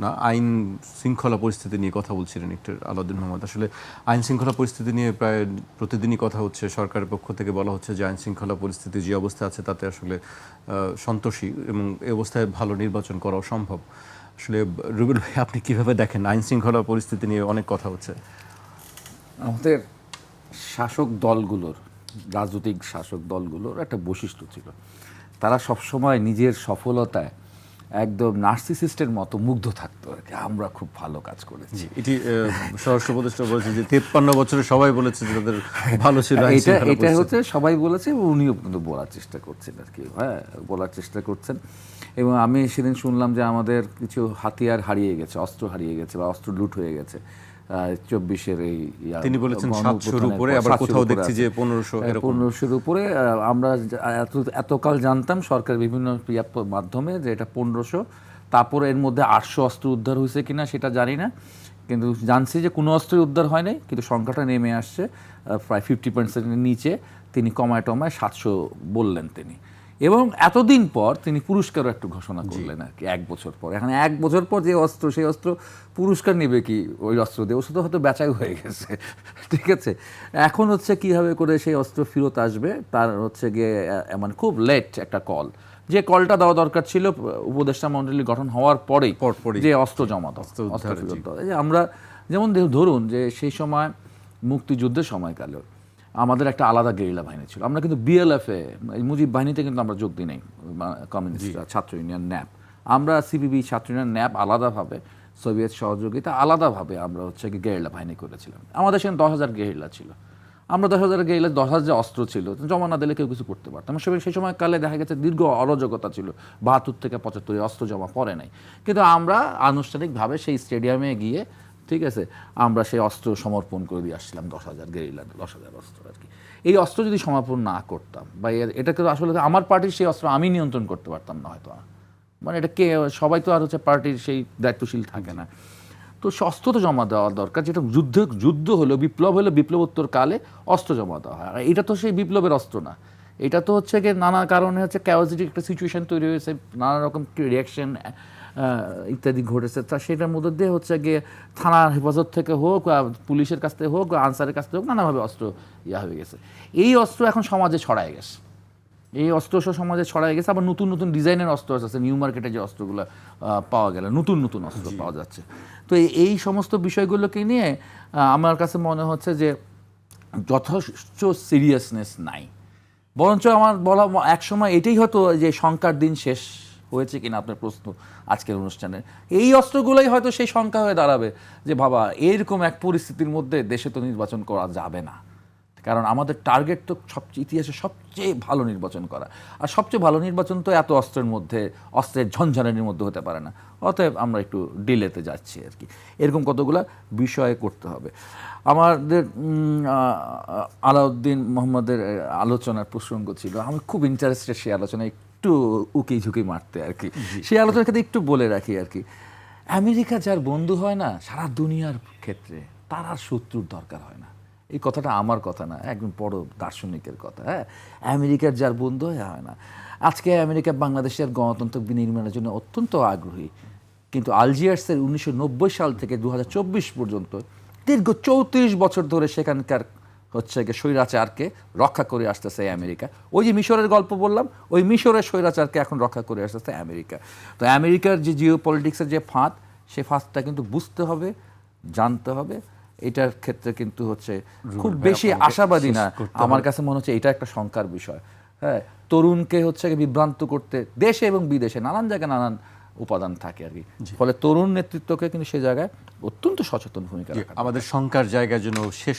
না, আইন শৃঙ্খলা পরিস্থিতি নিয়ে কথা বলছিলেন একটু আলাউদ্দিন মোহাম্মদ। আসলে আইন শৃঙ্খলা পরিস্থিতি নিয়ে প্রায় প্রতিদিনই কথা হচ্ছে সরকারের পক্ষ থেকে বলা হচ্ছে যে আইন শৃঙ্খলা পরিস্থিতি যে অবস্থা আছে তাতে আসলে সন্তোষী এবং এই অবস্থায় ভালো নির্বাচন করাও সম্ভব আসলে রুবেল ভাই, আপনি কীভাবে দেখেন আইন শৃঙ্খলা পরিস্থিতি নিয়ে অনেক কথা হচ্ছে? আমাদের শাসক দলগুলোর, রাজনৈতিক শাসক দলগুলোর একটা বৈশিষ্ট্য ছিল। তারা সবসময় নিজের সফলতায় একদম নার্সিসিস্টের মতো মুগ্ধ থাকতো আর কি। আমরা খুব ভালো কাজ করেছি। এটি স্বরাষ্ট্র উপদেষ্টা বলেছে যে তেপ্পান্ন বছরে সবাই বলেছে যে তাদের ভালো ছিল এটা এটা হচ্ছে সবাই বলেছে এবং উনিও কিন্তু বলার চেষ্টা করছেন আর কি হ্যাঁ বলার চেষ্টা করছেন। এবং আমি সেদিন শুনলাম যে আমাদের কিছু হাতিয়ার হারিয়ে গেছে অস্ত্র হারিয়ে গেছে বা অস্ত্র লুট হয়ে গেছে। চব্বিশের এই তিনি বলেছেন গণ 700 র অভ্যুত্থানের উপরে, আবার কোথাও দেখছি যে 1500 হ্যাঁ। 1500 উপরে আমরা এত এতকাল জানতাম সরকার বিভিন্ন মাধ্যমে যে এটা পনেরোশো তারপরে এর মধ্যে আটশো অস্ত্র উদ্ধার হয়েছে কিনা সেটা জানি না। কিন্তু জানছি যে কোনো অস্ত্রই উদ্ধার হয় নাই কিন্তু সংখ্যাটা নেমে আসছে প্রায় ফিফটি পার্সেন্টের নিচে। তিনি কমায় টমায় সাতশো বললেন তিনি। এবং এতদিন পর তিনি পুরস্কারও একটু ঘোষণা করলেন আর কি এক বছর পর। এখন এক বছর পর যে অস্ত্র সেই অস্ত্র পুরস্কার নেবে কি ওই অস্ত্র দিয়ে? ওষুধ হয়তো বেচাই হয়ে গেছে। ঠিক আছে? এখন হচ্ছে কীভাবে করে সেই অস্ত্র ফেরত আসবে? তার হচ্ছে গিয়ে মানে খুব লেট একটা কল যে কলটা দেওয়া দরকার ছিল উপদেষ্টা মণ্ডলী গঠন হওয়ার পরেই। যে অস্ত্র জমা অস্ত্র ফেরত আমরা যেমন ধরুন যে সেই সময় মুক্তিযুদ্ধের সময়কালে আমাদের একটা আলাদা গেরিলা বাহিনী ছিল। আমরা কিন্তু বিএলএফে মুজিব বাহিনীতে কিন্তু আমরা যোগ দিই নাই কমিউনিস্ট ছাত্র ইউনিয়ন ন্যাপ। আমরা সিপিবি ছাত্র ইউনিয়ন ন্যাপ আলাদাভাবে সোভিয়েত সহযোগিতা আলাদাভাবে আমরা হচ্ছে কি গেরিলা বাহিনী করেছিলাম। আমাদের সেখানে দশ হাজার গেরিলা ছিল। আমরা দশ হাজার গেলে দশ হাজার অস্ত্র ছিল জমা না দিলে কেউ কিছু করতে পারতাম সে সেই সময় কালে দেখা গেছে দীর্ঘ অরাজকতা ছিল বাহাত্তর থেকে পঁচাত্তর অস্ত্র জমা পড়ে নাই। কিন্তু আমরা আনুষ্ঠানিকভাবে সেই স্টেডিয়ামে গিয়ে ঠিক আছে? আমরা সেই অস্ত্র সমর্পণ করে দিয়ে আসছিলাম দশ হাজার গেরিলা দশ হাজার অস্ত্র আর কি। এই অস্ত্র যদি সমর্পণ না করতাম, বা এটাকে আসলে আমার পার্টির সেই অস্ত্র আমি নিয়ন্ত্রণ করতে পারতাম না হয়তো মানে এটা কে, সবাই তো আর হচ্ছে পার্টির সেই দায়িত্বশীল থাকে না। তো অস্ত্র তো জমা দেওয়া দরকার, যেটা যুদ্ধ যুদ্ধ হলো, বিপ্লব হলো বিপ্লবোত্তর কালে অস্ত্র জমা দেওয়া হয়। আর এটা তো সেই বিপ্লবের অস্ত্র না। এটা তো হচ্ছে কি নানা কারণে হচ্ছে ক্যাওয়াজিটিক একটা সিচুয়েশন তৈরি হয়েছে, নানা রকম রিয়াকশন ইত্যাদি ঘটেছে। তা সেটার মধ্যে দিয়ে হচ্ছে গিয়ে থানার হেফাজত থেকে হোক পুলিশের কাছ থেকে হোক আনসারের কাছ থেকে হোক নানাভাবে অস্ত্র ইয়া হয়ে গেছে। এই অস্ত্র এখন সমাজে ছড়ায় গেছে। এই অস্ত্র সব সমাজে ছড়ায় গেছে আবার নতুন নতুন ডিজাইনের অস্ত্র আছে নিউ মার্কেটে যে অস্ত্রগুলো পাওয়া গেল নতুন নতুন অস্ত্র পাওয়া যাচ্ছে। তো এই- এই সমস্ত বিষয়গুলোকে নিয়ে আমার কাছে মনে হচ্ছে যে যথেষ্ট সিরিয়াসনেস নাই। বরঞ্চ আমার বলা এক সময় এটাই হতো যে শঙ্কার দিন শেষ হয়েছে কিনা আপনার প্রশ্ন আজকের অনুষ্ঠানে। এই অস্ত্রগুলোই হয়তো সেই শঙ্কা হয়ে দাঁড়াবে যে, বাবা, এরকম এক পরিস্থিতির মধ্যে দেশে তো নির্বাচন করা যাবে না। কারণ আমাদের টার্গেট তো সবচেয়ে ইতিহাসে সবচেয়ে ভালো নির্বাচন করা। আর সবচেয়ে ভালো নির্বাচন তো এত অস্ত্রের মধ্যে, অস্ত্রের ঝঞ্ঝানির মধ্যে হতে পারে না। অতএব আমরা একটু ডিলেতে যাচ্ছি আর কি। এরকম কতগুলো বিষয়ে করতে হবে। আমাদের আলাউদ্দিন মোহাম্মদের আলোচনার প্রসঙ্গ ছিল। আমি খুব ইন্টারেস্টেড সেই আলোচনায় একটু উকি ঝুঁকি মারতে আর কি। সেই আলোচনার ক্ষেত্রে একটু বলে রাখি আর কি। আমেরিকা যার বন্ধু হয় না সারা দুনিয়ার ক্ষেত্রে তার আর শত্রুর দরকার হয় না। এই কথাটা আমার কথা না একদম বড় দার্শনিকের কথা হ্যাঁ? আমেরিকার যার বন্ধু হয় হয় না। আজকে আমেরিকা বাংলাদেশের গণতন্ত্র বিনির্মাণের জন্য অত্যন্ত আগ্রহী। কিন্তু আলজিয়ার্সের উনিশশো নব্বই সাল থেকে দু হাজার চব্বিশ পর্যন্ত দীর্ঘ চৌত্রিশ বছর ধরে সেখানকার হচ্ছে গিয়ে স্বৈরাচারকে রক্ষা করে আসতেছে আমেরিকা। ওই যে মিশরের গল্প বললাম ওই মিশরের স্বৈরাচারকে এখন রক্ষা করে আসতেছে আমেরিকা। তো আমেরিকার যে জিও পলিটিক্সের যে ফাঁদ সেই ফাঁদটা কিন্তু বুঝতে হবে জানতে হবে। এটার ক্ষেত্রে কিন্তু হচ্ছে খুব বেশি আশাবাদী না। আমার কাছে মনে হচ্ছে এটা একটা শঙ্কার বিষয়। হ্যাঁ তরুণকে হচ্ছে বিভ্রান্ত করতে দেশে এবং বিদেশে নানান জায়গায় নানান উপাদান থাকে আর কি। ফলে তরুণ নেতৃত্বকে কিন্তু সে জায়গায় অত্যন্ত সচেতন ভূমিকা আমাদের শঙ্কার জায়গার জন্য শেষ